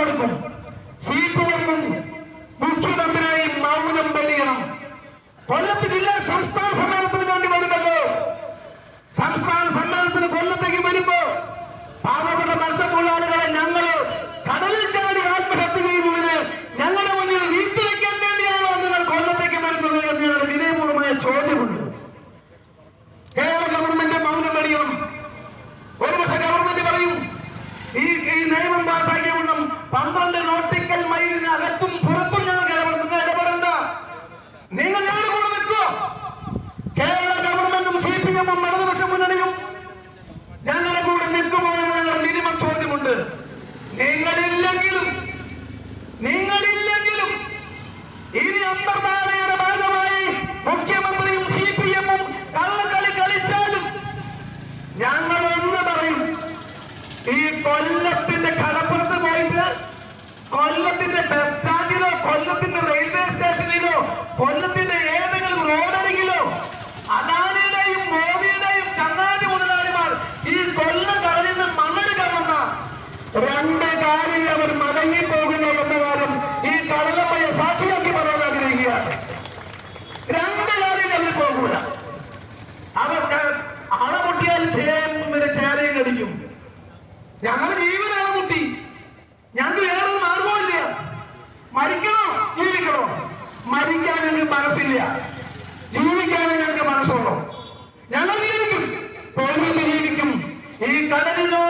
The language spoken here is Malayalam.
കൊടുക്കും സീറ്റ് കൊടുക്കും മുഖ്യമന്ത്രിയായി മൗനം വെളിയണം കൊല്ലത്തില്ല സംസ്ഥാന സമയത്ത് pasan de norte കൊല്ലത്തിന്റെ ബസ് സ്റ്റാൻഡിലോ കൊല്ലത്തിന്റെ റെയിൽവേ സ്റ്റേഷനിലോ കൊല്ലത്തിന്റെ ഏതെങ്കിലും റോഡരികിലോ അദാനിയുടെയും മോദിയുടെയും ചങ്ങാതി മുതലാളിമാർ ഈ കൊല്ലം കടലിൽ നിന്ന് മണ്ണെടുക്കാമെന്ന രണ്ട് കാര്യം അവർ മടങ്ങി പോകുന്നു എന്ന കാര്യം ഈ കടലമ്മയെ സാക്ഷിയാക്കി പറയാൻ ആഗ്രഹിക്കുകയാണ്. ജീവിക്കാനും ഞങ്ങൾക്ക് മനസ്സുണ്ടോ ഞങ്ങൾ ജീവിക്കും. ജീവിക്കും. ഈ കടലിനോ